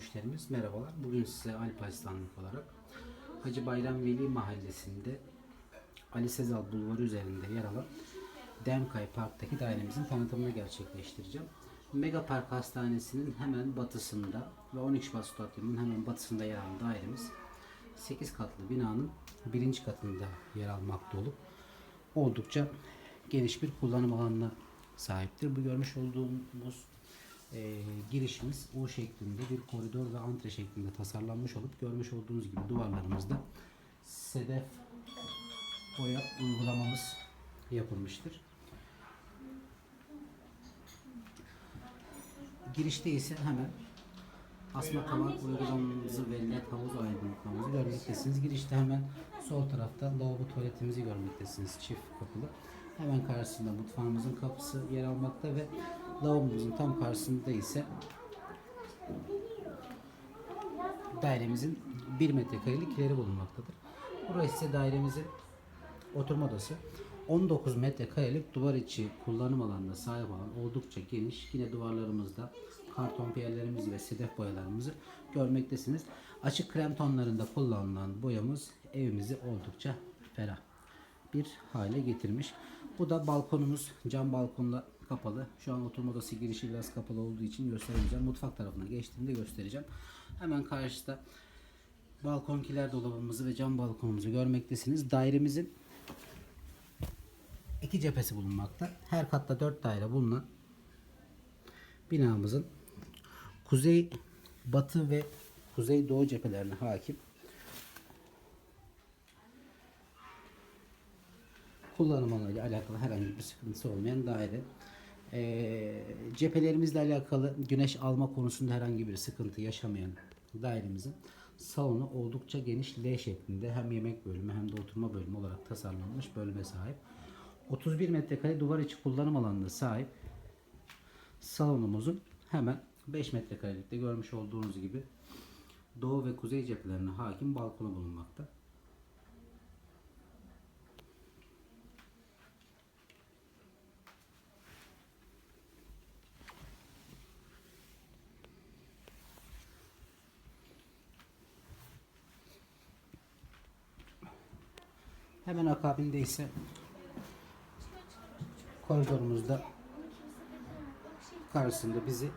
müşterimiz merhabalar. Bugün size Alp Asistanlık olarak Hacı Bayram Veli Mahallesi'nde Ali Sezal Bulvarı üzerinde yer alan Demkay Park'taki dairemizin tanıtımını gerçekleştireceğim. Mega Park Hastanesi'nin hemen batısında ve 12 Şubat Stadyumu'nun hemen batısında yer alan dairemiz 8 katlı binanın birinci katında yer almakta olup oldukça geniş bir kullanım alanına sahiptir. Bu görmüş olduğumuz e, girişimiz U şeklinde bir koridor ve antre şeklinde tasarlanmış olup görmüş olduğunuz gibi duvarlarımızda sedef boya uygulamamız yapılmıştır. Girişte ise hemen asma tavan uygulamamızı ve led havuz aydınlatmamızı görmektesiniz. Girişte hemen sol tarafta lavabo tuvaletimizi görmektesiniz. Çift kapılı. Hemen karşısında mutfağımızın kapısı yer almakta ve lavabomuzun tam karşısında ise dairemizin 1 metrekarelik kileri bulunmaktadır. Burası ise dairemizin oturma odası. 19 metrekarelik duvar içi kullanım alanına sahip olan oldukça geniş. Yine duvarlarımızda karton piyerlerimizi ve sedef boyalarımızı görmektesiniz. Açık krem tonlarında kullanılan boyamız evimizi oldukça ferah bir hale getirmiş. Bu da balkonumuz. Cam balkonla kapalı. Şu an oturma odası girişi biraz kapalı olduğu için gösteremeyeceğim. Mutfak tarafına geçtiğimde göstereceğim. Hemen karşıda balkon kiler dolabımızı ve cam balkonumuzu görmektesiniz. Dairemizin iki cephesi bulunmakta. Her katta dört daire bulunan binamızın kuzey, batı ve kuzey doğu cephelerine hakim kullanım alanıyla alakalı herhangi bir sıkıntısı olmayan daire. Ee, cephelerimizle alakalı güneş alma konusunda herhangi bir sıkıntı yaşamayan dairemizin salonu oldukça geniş L şeklinde hem yemek bölümü hem de oturma bölümü olarak tasarlanmış bölüme sahip. 31 metrekare duvar içi kullanım alanına sahip salonumuzun hemen 5 metrekarelikte görmüş olduğunuz gibi doğu ve kuzey cephelerine hakim balkonu bulunmakta. Hemen akabinde ise koridorumuzda karşısında bizi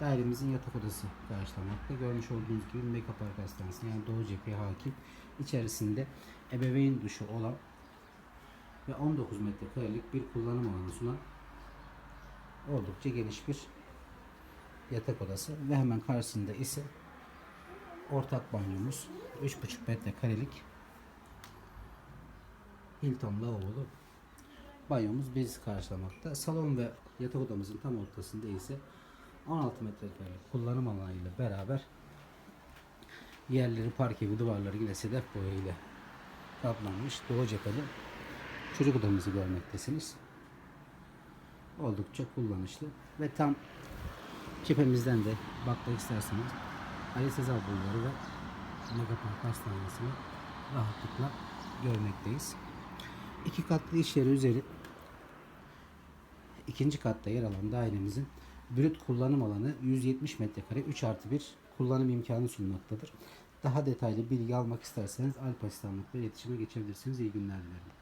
dairemizin yatak odası karşılamakta. Görmüş olduğunuz gibi Mega Park yani Doğu cepheye hakim. içerisinde ebeveyn duşu olan ve 19 metrekarelik bir kullanım alanı sunan oldukça geniş bir yatak odası ve hemen karşısında ise ortak banyomuz 3,5 metrekarelik Hilton lavabolu banyomuz bizi karşılamakta. Salon ve yatak odamızın tam ortasında ise 16 metrekarelik kullanım alanıyla beraber yerleri parke ve duvarları yine sedef boya ile kaplanmış doğu cepheli çocuk odamızı görmektesiniz. Oldukça kullanışlı ve tam cephemizden de bakmak isterseniz Ali Sezar Bulvarı ve Megapark Hastanesi'ni rahatlıkla görmekteyiz. İki katlı iş yeri üzeri ikinci katta yer alan dairemizin brüt kullanım alanı 170 metrekare 3 artı 1 kullanım imkanı sunmaktadır. Daha detaylı bilgi almak isterseniz Alp Asistanlık'la iletişime geçebilirsiniz. İyi günler dilerim.